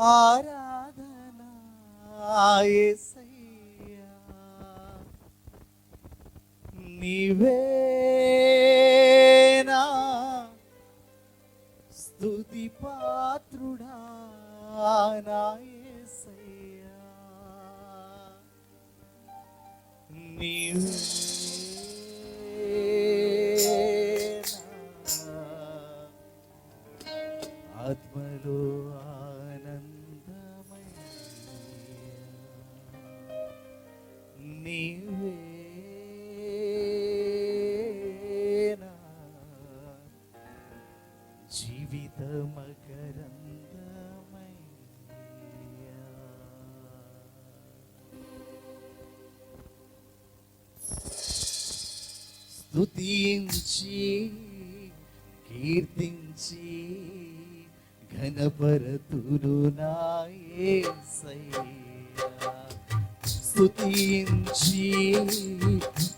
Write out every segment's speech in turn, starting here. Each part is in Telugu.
ఆరాధన యేసయ్యా. నీవేనా స్తుతి పాత్రుడా నా నీవేనా జీవిత స్తుతించి కీర్తించి ఘనపరతులు నాయసయ్యా స్తుతించి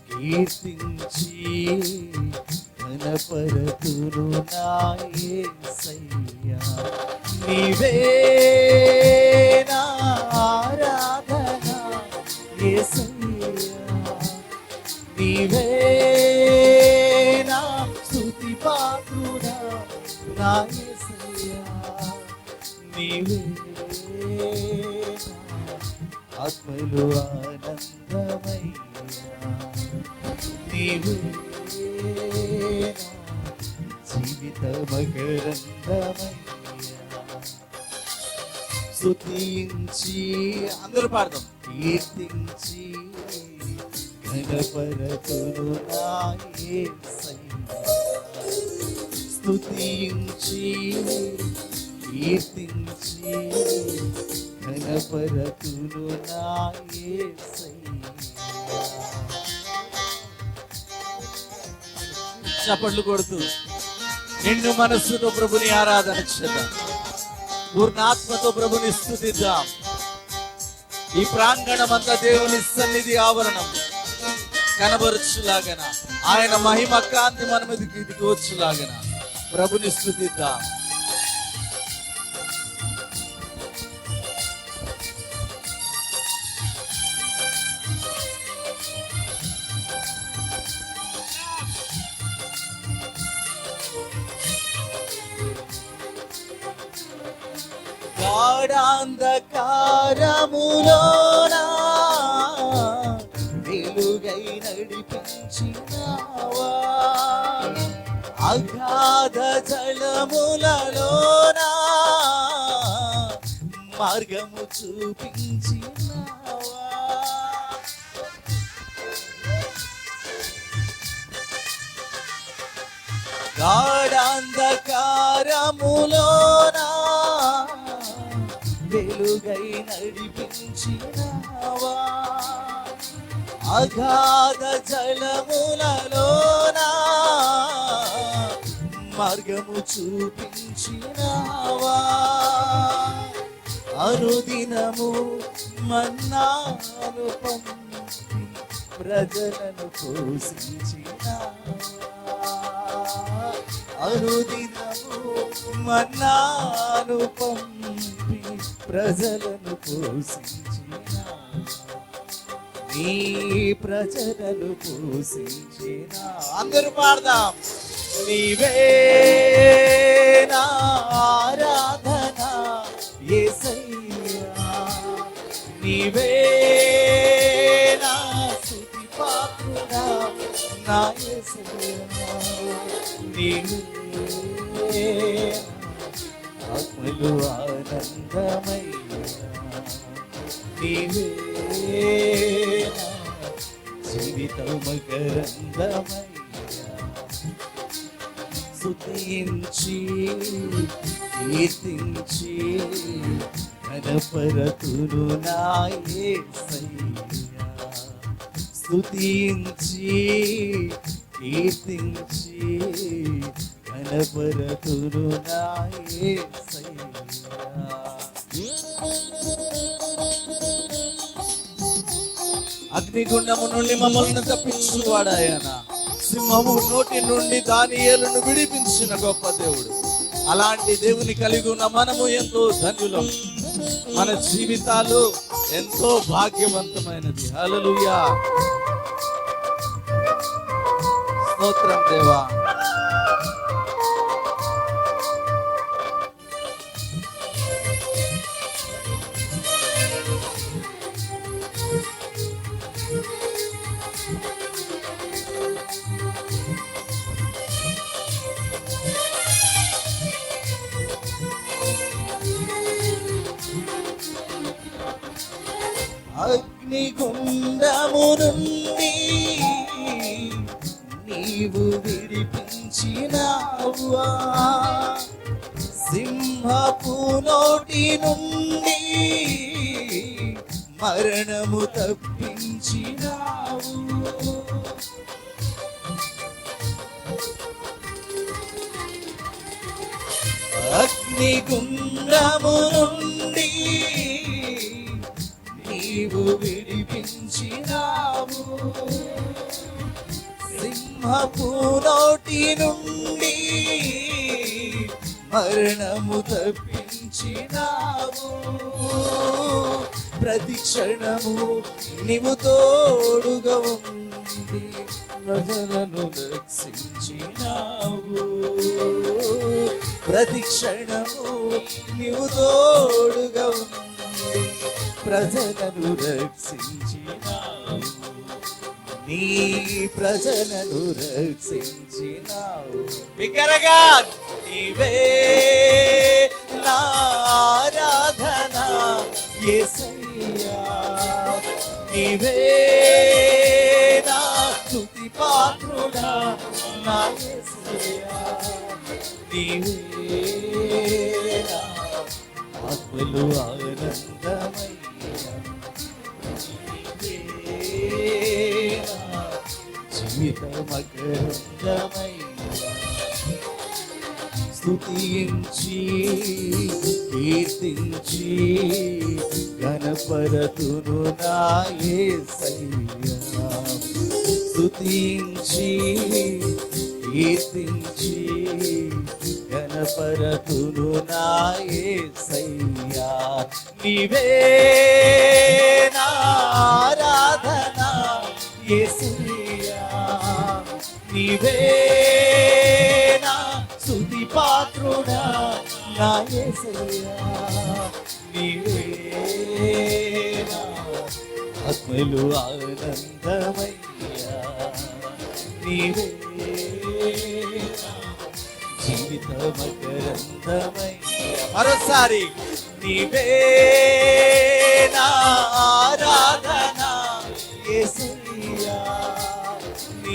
కీర్తించి ఘనపరతులు నాయసయ్యా నీవే నా ఆరాధన యేసయ్యా నీవే నా స్తుతి పాత్రుడా నా నీవే ఆత్మలు ఆనందమయ్యా. జీవిత మకరందమయ్యా స్తుతించి అందరూ పాడదాం. కీర్తించి గణపరతులు స్తుతించి కీర్తించి నా చప్పట్లు కొడుతూ నిన్ను మనస్సుతో ప్రభుని ఆరాధన చేద్దాం. పూర్ణాత్మతో ప్రభుని స్థుతిద్దాం. ఈ ప్రాంగణం అంతా దేవుని సన్నిధి ఆవరణం. కనబరచులాగన ఆయన మహిమ కాంతి మన మీదకి ఇదికి వచ్చులాగన ప్రభుని స్థుతిద్దాం. గాఢాంధకారములోనా? వెలుగై నడిపించినావా? అగాధ జలములలోనా? మార్గము చూపించినావా? గాఢాంధకారములోనా? వెలుగై నడిపించినావా అగాధ జలములలోనా మార్గము చూపించినావా అనుదినము మన్నాను పంపి ప్రజలను పోషించినావా అనుదినము మన్నాను పంపి ప్రజలను పోషించిన. నీ ప్రజలను పోషించిన. అందరూ పాడదాం. నీవే నా ఆరాధన ఏసయ్యా. నీవే నా స్తుతి పాత్రుడా నా యేసయ్యా నీవే ఆత్మలు ఆనందమయ్యా జీవితం మకరందమయ్యా స్తుతించి కీర్తించి ఘనపరతులు నాయే యేసయ్యా స్తుతించి కీర్తించి ఘనపరతులు అగ్నిగుండము నుండి మమ్మల్ని తప్పించువాడాయన. సింహము నోటి నుండి దానియేలును విడిపించిన గొప్ప దేవుడు. అలాంటి దేవుని కలిగి ఉన్న మనము ఎంతో ధన్యులం. మన జీవితాలు ఎంతో భాగ్యవంతమైనది. హలలుయా స్తోత్రం దేవా. అగ్నిగుండము నుండి నీవు విడిపించినావా సింహపు నోటి నుండి మరణము తప్పించినావు. అగ్నిగుండము నుండి నీవు విడిపించినావు. సింహపు నోటి నుండి మరణము తప్పించినావు. ప్రతి క్షణము నీవు తోడుగా ఉంది ప్రజలను రక్షించినావు. ప్రతి క్షణము నీవు తోడుగా ఉంది ప్రజలను రక్షించినావు. నీ ప్రజలను రక్షించినావు. బిగ్గరగా నీవే నా ఆరాధన నీవే నా స్తుతి పాత్రుడా నా యేసయ్యా. నీవే స్థుతించి కీర్తించి గణపరతును నాయే సయ్యా స్థుతించి కీర్తించి గణపరతును నాయసయ్యా నీవే నా ఆరాధన యేసయ్యా నీవేనా నా పాత్రుడా నా యేసయ్యా నీవే నా ఆనందమయ్యా నీవే జీవిత మకరందమయ్యా మరోసారి నీవేనా ఆరాధన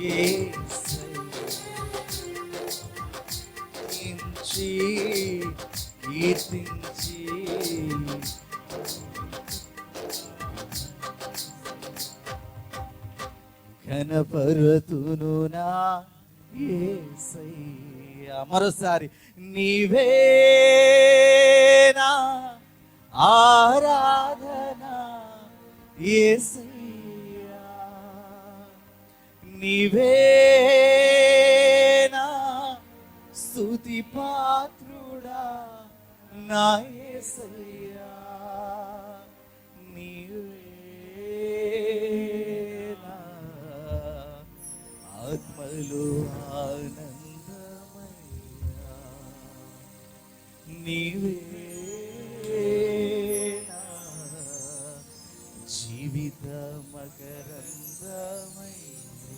యేసయ్యా. కీర్తించి ఘనపరతును నా యేసయ్యా. మరోసారి నీవే నా ఆరాధన యేసయ్యా నీవేనా స్థుతి పాత్రుడా నా యేసయ్యా నీవే ఆత్మలో ఆనందమయ్యా నీవే జీవిత మకరందమయ్యా